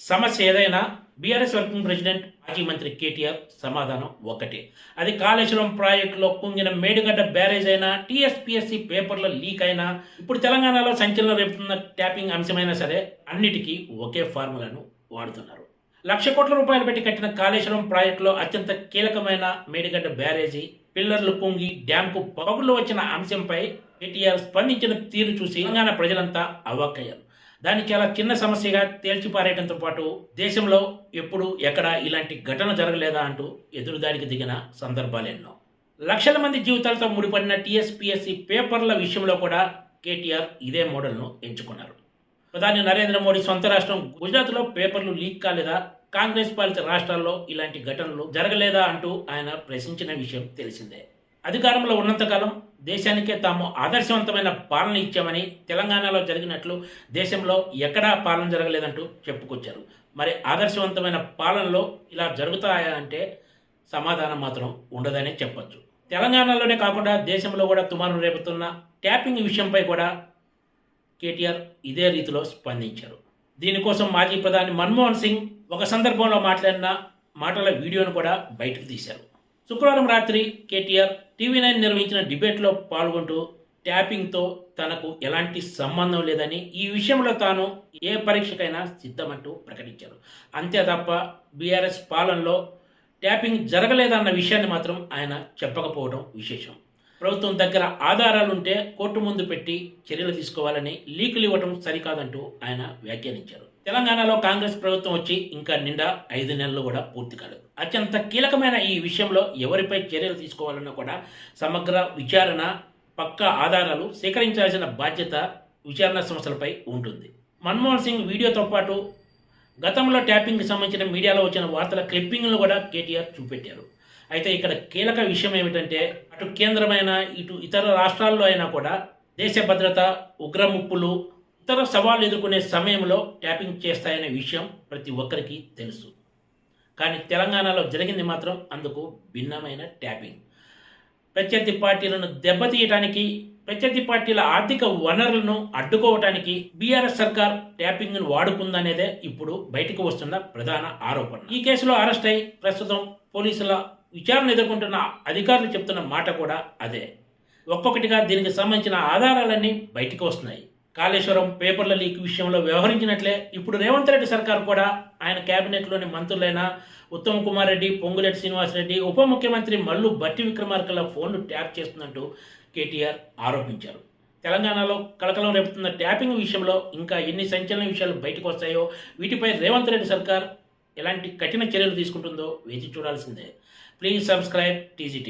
సమస్య ఏదైనా BRS working president మాజీ మంత్రి కేటీఆర్ సమాధానం ఒకటే. అది కాళేశ్వరం ప్రాజెక్టులో కుంగిన మేడిగడ్డ బ్యారేజ్ అయినా టీఎస్పీఎస్సీ పేపర్లో లీక్ అయినా ఇప్పుడు తెలంగాణలో సంచలనం రేపుతున్న ట్యాపింగ్ అంశమైనా సరే అన్నిటికీ ఒకే ఫార్ములాను వాడుతున్నారు. లక్ష కోట్ల రూపాయలు పెట్టి కట్టిన కాళేశ్వరం ప్రాజెక్టులో అత్యంత కీలకమైన మేడిగడ్డ బ్యారేజీ పిల్లర్లు కుంగి డ్యాంకు పగులు వచ్చిన అంశంపై కేటీఆర్ స్పందించిన తీరు చూసి తెలంగాణ ప్రజలంతా అవాక్కయ్యారు. దాన్ని చాలా చిన్న సమస్యగా తేల్చిపారేయడంతో పాటు దేశంలో ఎప్పుడు ఎక్కడ ఇలాంటి ఘటన జరగలేదా అంటూ ఎదురుదాడికి దిగిన సందర్భాలెన్నో లక్షల మంది జీవితాలతో ముడిపడిన టీఎస్పీఎస్సీ పేపర్ల విషయంలో కూడా కేటీఆర్ ఇదే మోడల్ను ఎంచుకున్నారు. ప్రధాని నరేంద్ర మోడీ సొంత రాష్ట్రం గుజరాత్లో పేపర్లు లీక్ కాలేదా? కాంగ్రెస్ పాలిత రాష్ట్రాల్లో ఇలాంటి ఘటనలు జరగలేదా అంటూ ఆయన ప్రశ్నించిన విషయం తెలిసిందే. అధికారంలో ఉన్నంతకాలం దేశానికే తాము ఆదర్శవంతమైన పాలన ఇచ్చామని తెలంగాణలో జరిగినట్లు దేశంలో ఎక్కడా పాలన జరగలేదంటూ చెప్పుకొచ్చారు. మరి ఆదర్శవంతమైన పాలనలో ఇలా జరుగుతాయా అంటే సమాధానం మాత్రం ఉండదనే చెప్పొచ్చు. తెలంగాణలోనే కాకుండా దేశంలో కూడా తుమాను రేపుతున్న ట్యాపింగ్ విషయంపై కూడా కేటీఆర్ ఇదే రీతిలో స్పందించారు. దీనికోసం మాజీ ప్రధాని మన్మోహన్ సింగ్ ఒక సందర్భంలో మాట్లాడిన మాటల వీడియోను కూడా బయటకు తీశారు. శుక్రవారం రాత్రి కేటీఆర్ టీవీ నైన్ నిర్వహించిన డిబేట్లో పాల్గొంటూ ట్యాపింగ్తో తనకు ఎలాంటి సంబంధం లేదని ఈ విషయంలో తాను ఏ పరీక్షకైనా సిద్ధమంటూ ప్రకటించారు. అంతే తప్ప బీఆర్ఎస్ పాలనలో ట్యాపింగ్ జరగలేదన్న విషయాన్ని మాత్రం ఆయన చెప్పకపోవడం విశేషం. ప్రభుత్వం దగ్గర ఆధారాలుంటే కోర్టు ముందు పెట్టి చర్యలు తీసుకోవాలని లీకులు ఇవ్వటం సరికాదంటూ ఆయన వ్యాఖ్యానించారు. తెలంగాణలో కాంగ్రెస్ ప్రభుత్వం వచ్చి ఇంకా నిండా ఐదు నెలలు కూడా పూర్తి కాలేదు. అత్యంత కీలకమైన ఈ విషయంలో ఎవరిపై చర్యలు తీసుకోవాలన్నా కూడా సమగ్ర విచారణ పక్కా ఆధారాలు సేకరించాల్సిన బాధ్యత విచారణ సంస్థలపై ఉంటుంది. మన్మోహన్ సింగ్ వీడియోతో పాటు గతంలో ట్యాపింగ్కి సంబంధించిన మీడియాలో వచ్చిన వార్తల క్లిప్పింగ్లు కూడా కేటీఆర్ చూపెట్టారు. అయితే ఇక్కడ కీలక విషయం ఏమిటంటే అటు కేంద్రమైన ఇటు ఇతర రాష్ట్రాల్లో అయినా కూడా దేశ భద్రత ఉగ్రముప్పులు ఇతర సవాళ్ళు ఎదుర్కొనే సమయంలో ట్యాపింగ్ చేస్తాయనే విషయం ప్రతి ఒక్కరికి తెలుసు. కానీ తెలంగాణలో జరిగింది మాత్రం అందుకు భిన్నమైన ట్యాపింగ్. ప్రత్యర్థి పార్టీలను దెబ్బతీయటానికి ప్రత్యర్థి పార్టీల ఆర్థిక వనరులను అడ్డుకోవటానికి బీఆర్ఎస్ సర్కార్ ట్యాపింగ్ను వాడుకుందనేదే ఇప్పుడు బయటకు వస్తున్న ప్రధాన ఆరోపణ. ఈ కేసులో అరెస్ట్ అయి ప్రస్తుతం పోలీసుల విచారణ ఎదుర్కొంటున్న అధికారులు చెప్తున్న మాట కూడా అదే. ఒక్కొక్కటిగా దీనికి సంబంధించిన ఆధారాలన్నీ బయటకు వస్తున్నాయి. కాళేశ్వరం పేపర్ల లీక్ విషయంలో వ్యవహరించినట్లే ఇప్పుడు రేవంత్ రెడ్డి సర్కార్ కూడా ఆయన కేబినెట్లోని మంత్రులైన ఉత్తమ్ కుమార్ రెడ్డి పొంగులేటి శ్రీనివాసరెడ్డి ఉప ముఖ్యమంత్రి మల్లు బట్టి విక్రమార్కల ఫోన్లు ట్యాప్ చేస్తున్నట్టు కేటీఆర్ ఆరోపించారు. తెలంగాణలో కలకలం రేపుతున్న ట్యాపింగ్ విషయంలో ఇంకా ఎన్ని సంచలన విషయాలు బయటకు వస్తాయో వీటిపై రేవంత్ రెడ్డి సర్కార్ ఎలాంటి కఠిన చర్యలు తీసుకుంటుందో వేచి చూడాల్సిందే. Please subscribe TGT